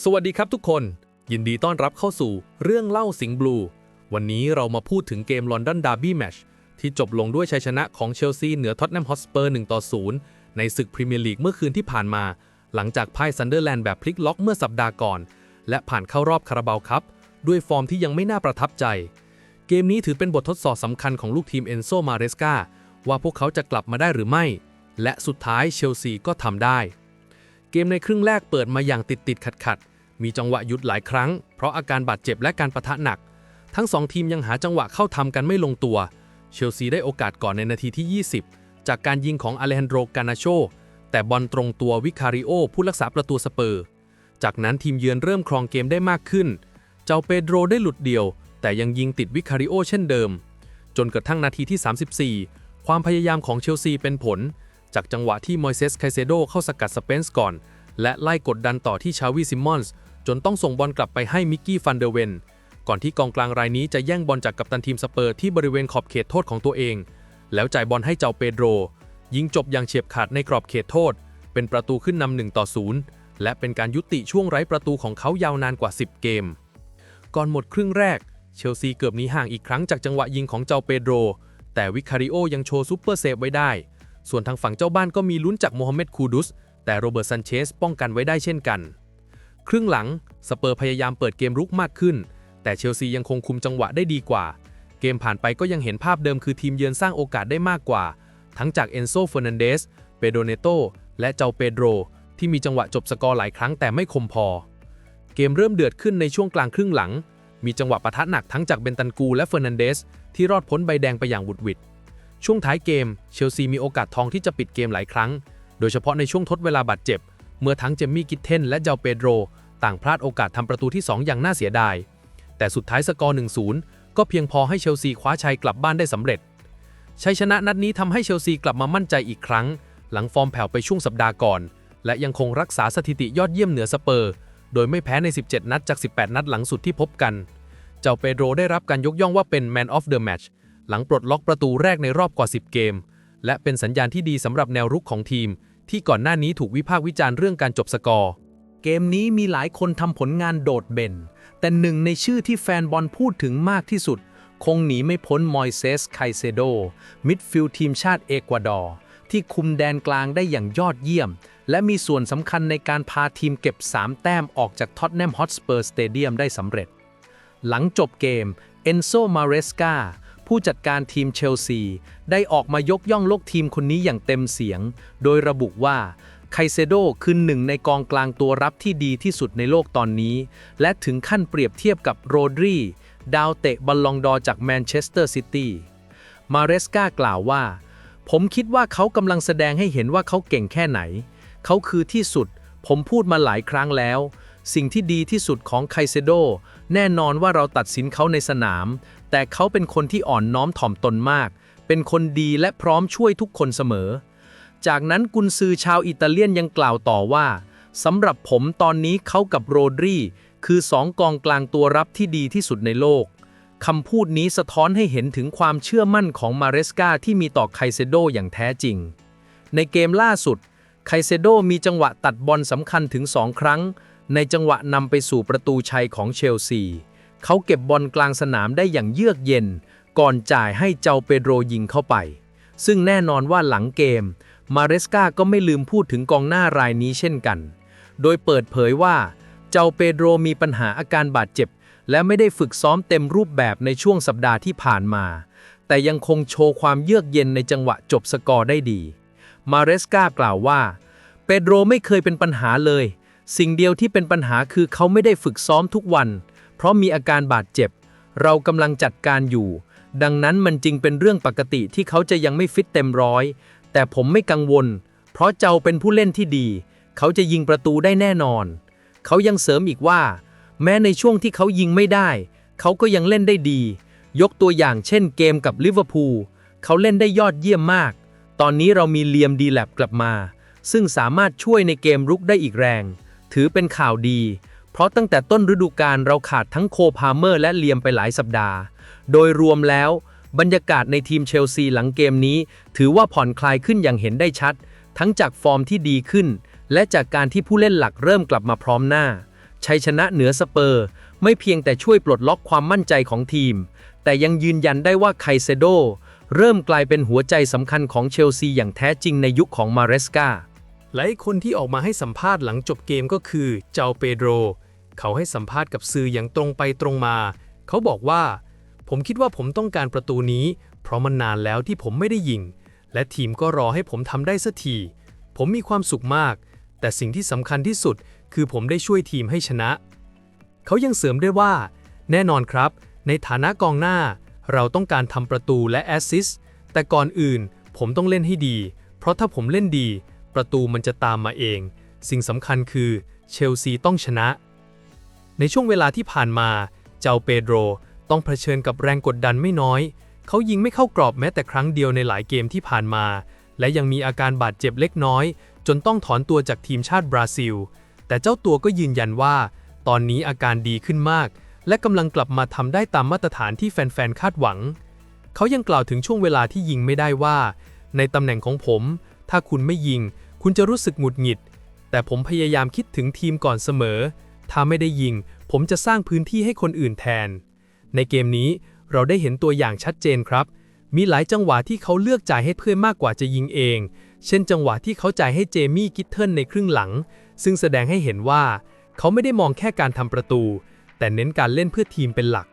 สวัสดีครับทุกคน ยินดีต้อนรับเข้าสู่เรื่องเล่าสิงห์บลู วันนี้เรามาพูดถึงเกมลอนดอนดาร์บี้แมชที่จบลงด้วยชัยชนะของเชลซีเหนือท็อตแนมฮอตสเปอร์1ต่อ0ในศึกพรีเมียร์ลีกเมื่อคืนที่ผ่านมา หลังจากพ่ายซันเดอร์แลนด์แบบพลิกล็อกเมื่อสัปดาห์ก่อน และผ่านเข้ารอบคาราบาวคัพด้วยฟอร์มที่ยังไม่น่าประทับใจ เกมนี้ถือเป็นบททดสอบสำคัญของลูกทีมเอนโซมาเรสกาว่าพวกเขาจะกลับมาได้หรือไม่ และสุดท้ายเชลซีก็ทำได้ เกมในครึ่งแรกเปิดมาอย่างติดติดขัดขัดมีจังหวะหยุดหลายครั้ง เพราะอาการบาดเจ็บและการประทะหนัก ทั้งสองทีมยังหาจังหวะเข้าทำกันไม่ลงตัว เชลซีได้โอกาสก่อนในนาทีที่ 20 จากการยิงของอเลฮันโดรกานาโช แต่บอลตรงตัววิคาริโอผู้รักษาประตูสเปอร์ จากนั้นทีมเยือนเริ่มครองเกมได้มากขึ้น เจ้าเปโดรได้หลุดเดี่ยว แต่ยังยิงติดวิคาริโอเช่นเดิม จนกระทั่งนาทีที่ 34 ความพยายามของเชลซีเป็นผล จากจังหวะที่มอยเซสไคเซโดเข้าสกัดสเปนส์ก่อน และไล่กดดันต่อที่ชาวีซิมมอนส์จนต้องส่งบอลกลับไปให้มิกกี้ฟันเดเวน ก่อนที่กองกลางรายนี้จะแย่งบอลจากกัปตันทีมสเปอร์ที่บริเวณขอบเขตโทษของตัวเอง แล้วจ่ายบอลให้เจ้าเปโดรยิงจบอย่างเฉียบขาดในกรอบเขตโทษ เป็นประตูขึ้นนำ1ต่อ0และเป็นการยุติช่วงไร้ประตูของเขายาวนานกว่า 10 เกม ก่อนหมดครึ่งแรก เชลซีเกือบหนีห่างอีกครั้งจากจังหวะยิงของเจ้าเปโดรแต่วิคาริโอยังโชว์ซูเปอร์เซฟไว้ได้ ส่วนทางฝั่งเจ้าบ้านก็มีลุ้นจากโมฮัมเหม็ดคูดุส แต่โรเบิร์ตซันเชสป้องกันไว้ได้เช่นกัน ครึ่งหลังสเปอร์พยายามเปิดเกมรุกมากขึ้น แต่เชลซียังคงคุมจังหวะได้ดีกว่า เกมผ่านไปก็ยังเห็นภาพเดิมคือทีมเยือนสร้างโอกาสได้มากกว่า ทั้งจากเอนโซเฟอร์นันเดส เปโดเนโต และเจ้าเปโดรที่มีจังหวะจบสกอร์หลายครั้งแต่ไม่คมพอ เกมเริ่มเดือดขึ้นในช่วงกลางครึ่งหลัง มีจังหวะปะทะหนักทั้งจากเบนตันกูและเฟอร์นันเดสที่รอดพ้นใบแดงไปอย่างหวุดหวิด ช่วงท้ายเกม เชลซีมีโอกาสทองที่จะปิดเกมหลายครั้ง โดยเฉพาะในช่วงทดเวลาบาดเจ็บ เมื่อทั้งเจมมี่กิทเทนและเจ้าเปโดรต่างพลาดโอกาสทำประตูที่ 2 อย่างน่าเสียดาย แต่สุดท้ายสกอร์ 1-0 ก็เพียงพอให้เชลซีคว้าชัยกลับบ้านได้สำเร็จ ชัยชนะนัดนี้ทำให้เชลซีกลับมามั่นใจอีกครั้ง หลังฟอร์มแผ่วไปช่วงสัปดาห์ก่อน และยังคงรักษาสถิติยอดเยี่ยมเหนือสเปอร์ โดยไม่แพ้ใน 17 นัดจาก 18 นัดหลังสุดที่พบกัน เจ้าเปโดรได้รับการยกย่องว่าเป็น Man of the Match หลังปลดล็อกประตูแรกในรอบกว่า 10 เกม และเป็นสัญญาณที่ดีสำหรับแนวรุกของทีม ที่ก่อนหน้านี้ถูกวิพากษ์วิจารณ์เรื่องการจบสกอร์ เกมนี้มีหลายคนทำผลงานโดดเด่น แต่หนึ่งในชื่อที่แฟนบอลพูดถึงมากที่สุด คงหนีไม่พ้นมอยเซสไคเซโด มิดฟิลด์ทีมชาติเอกวาดอร์ที่คุมแดนกลางได้อย่างยอดเยี่ยม และมีส่วนสำคัญในการพาทีมเก็บ 3 แต้มออกจากท็อตแนมฮอตสเปอร์สเตเดียมได้สำเร็จ หลังจบเกมเอนโซมาเรสกา ผู้จัดการทีมเชลซี ได้ออกมายกย่องลูกทีมคนนี้อย่างเต็มเสียง โดยระบุว่าไคเซโดคือหนึ่งในกองกลางตัวรับที่ดีที่สุดในโลกตอนนี้ และถึงขั้นเปรียบเทียบกับโรดรี ดาวเตะบอลลองดอร์จากแมนเชสเตอร์ซิตี้ มาเรสกากล่าวว่า ผมคิดว่าเขากำลังแสดงให้เห็นว่าเขาเก่งแค่ไหน เขาคือที่สุด ผมพูดมาหลายครั้งแล้ว สิ่งที่ดีที่สุดของไคเซโด แน่นอนว่าเราตัดสินเขาในสนาม แต่เขาเป็นคนที่อ่อนน้อมถ่อมตนมาก เป็นคนดีและพร้อมช่วยทุกคนเสมอ จากนั้นกุนซือชาวอิตาเลียนยังกล่าวต่อว่าสำหรับผมตอนนี้เขากับโรดรีคือสองกองกลางตัวรับที่ดีที่สุดในโลกคำพูดนี้สะท้อนให้เห็นถึงความเชื่อมั่นของมาเรสกาที่มีต่อไคเซโดอย่างแท้จริง ในเกมล่าสุด ไคเซโดมีจังหวะตัดบอลสำคัญถึง2ครั้ง ในจังหวะนำไปสู่ประตูชัยของเชลซี เขาเก็บบอลกลางสนามได้อย่างเยือกเย็น ก่อนจ่ายให้เจ้าเปโดรยิงเข้าไป ซึ่งแน่นอนว่าหลังเกม มาเรสกาก็ไม่ลืมพูดถึงกองหน้ารายนี้เช่นกัน โดยเปิดเผยว่า เจ้าเปโดรมีปัญหาอาการบาดเจ็บ และไม่ได้ฝึกซ้อมเต็มรูปแบบในช่วงสัปดาห์ที่ผ่านมา แต่ยังคงโชว์ความเยือกเย็นในจังหวะจบสกอร์ได้ดี มาเรสกากล่าวว่า เปโดรไม่เคยเป็นปัญหาเลย สิ่งเดียวที่เป็นปัญหาคือเขาไม่ได้ฝึกซ้อมทุกวัน เพราะมีอาการบาดเจ็บ เรากำลังจัดการอยู่ ดังนั้นมันจึงเป็นเรื่องปกติที่เขาจะยังไม่ฟิตเต็มร้อย แต่ผมไม่กังวล เพราะเจ้าเป็นผู้เล่นที่ดี เขาจะยิงประตูได้แน่นอน เขายังเสริมอีกว่า แม้ในช่วงที่เขายิงไม่ได้ เขาก็ยังเล่นได้ดี ยกตัวอย่างเช่นเกมกับลิเวอร์พูลเขาเล่นได้ยอดเยี่ยมมาก ตอนนี้เรามีเลียมดีแลบกลับมา ซึ่งสามารถช่วยในเกมรุกได้อีกแรง ถือเป็นข่าวดี เพราะตั้งแต่ต้นฤดูกาลเราขาดทั้งโคพาเมอร์และเลียมไปหลายสัปดาห์ โดยรวมแล้ว บรรยากาศในทีมเชลซีหลังเกมนี้ ถือว่าผ่อนคลายขึ้นอย่างเห็นได้ชัด ทั้งจากฟอร์มที่ดีขึ้น และจากการที่ผู้เล่นหลักเริ่มกลับมาพร้อมหน้าชัยชนะเหนือสเปอร์ ไม่เพียงแต่ช่วยปลดล็อกความมั่นใจของทีม แต่ยังยืนยันได้ว่าไคเซโดเริ่มกลายเป็นหัวใจสำคัญของเชลซีอย่างแท้จริงในยุคของมาเรสกา และอีกคนที่ออกมาให้สัมภาษณ์หลังจบเกมก็คือเจ้าเปโดร เขาให้สัมภาษณ์กับสื่ออย่างตรงไปตรงมา เขาบอกว่า ผมคิดว่าผมต้องการประตูนี้ เพราะมันนานแล้วที่ผมไม่ได้ยิง และทีมก็รอให้ผมทำได้สักที ผมมีความสุขมาก แต่สิ่งที่สำคัญที่สุด คือผมได้ช่วยทีมให้ชนะ เขายังเสริมด้วยว่า แน่นอนครับ ในฐานะกองหน้า เราต้องการทำประตูและแอสซิสต์แต่ก่อนอื่น ผมต้องเล่นให้ดี เพราะถ้าผมเล่นดี ประตูมันจะตามมาเอง สิ่งสำคัญคือเชลซีต้องชนะ ในช่วงเวลาที่ผ่านมา เจ้าเปโดรต้องเผชิญกับแรงกดดันไม่น้อย เขายิงไม่เข้ากรอบแม้แต่ครั้งเดียวในหลายเกมที่ผ่านมา และยังมีอาการบาดเจ็บเล็กน้อย จนต้องถอนตัวจากทีมชาติบราซิล แต่เจ้าตัวก็ยืนยันว่า ตอนนี้อาการดีขึ้นมาก และกำลังกลับมาทำได้ตามมาตรฐานที่แฟนๆคาดหวัง เขายังกล่าวถึงช่วงเวลาที่ยิงไม่ได้ว่า ในตำแหน่งของผม ถ้าคุณไม่ยิง คุณจะรู้สึกหงุดหงิด แต่ผมพยายามคิดถึงทีมก่อนเสมอ ถ้าไม่ได้ยิง ผมจะสร้างพื้นที่ให้คนอื่นแทน ในเกมนี้เราได้เห็นตัวอย่างชัดเจนครับ มีหลายจังหวะที่เขาเลือกจ่ายให้เพื่อนมากกว่าจะยิงเอง เช่น จังหวะที่เขาจ่ายให้เจมี่กิทเทิลในครึ่งหลัง ซึ่งแสดงให้เห็นว่า เขาไม่ได้มองแค่การทำประตู แต่เน้นการเล่นเพื่อทีมเป็นหลัก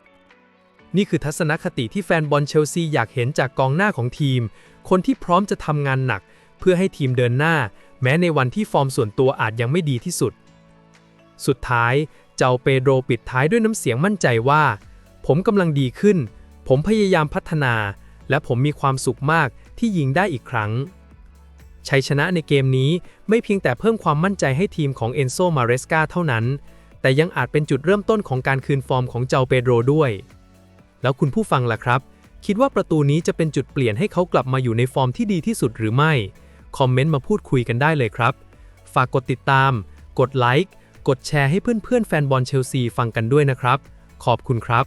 นี่คือทัศนคติที่แฟนบอลเชลซีอยากเห็นจากกองหน้าของทีม คนที่พร้อมจะทำงานหนัก เพื่อให้ทีมเดินหน้า แม้ในวันที่ฟอร์มส่วนตัวอาจยังไม่ดีที่สุด สุดท้าย เจ้าเปโดรปิดท้ายด้วยน้ำเสียงมั่นใจว่า ผมกำลังดีขึ้น ผมพยายามพัฒนา และผมมีความสุขมากที่ยิงได้อีกครั้ง ชัยชนะในเกมนี้ไม่เพียงแต่เพิ่มความมั่นใจให้ทีมของเอนโซมาเรสกาเท่านั้น แต่ยังอาจเป็นจุดเริ่มต้นของการคืนฟอร์มของเจ้าเปโดรด้วย แล้วคุณผู้ฟังล่ะครับคิดว่าประตูนี้จะเป็นจุดเปลี่ยนให้เขากลับมาอยู่ในฟอร์มที่ดีที่สุดหรือไม่ คอมเมนต์มาพูดคุยกันได้เลยครับ ฝากกดติดตาม กดไลค์ กดแชร์ให้เพื่อนๆแฟนบอลเชลซีฟังกันด้วยนะครับ ขอบคุณครับ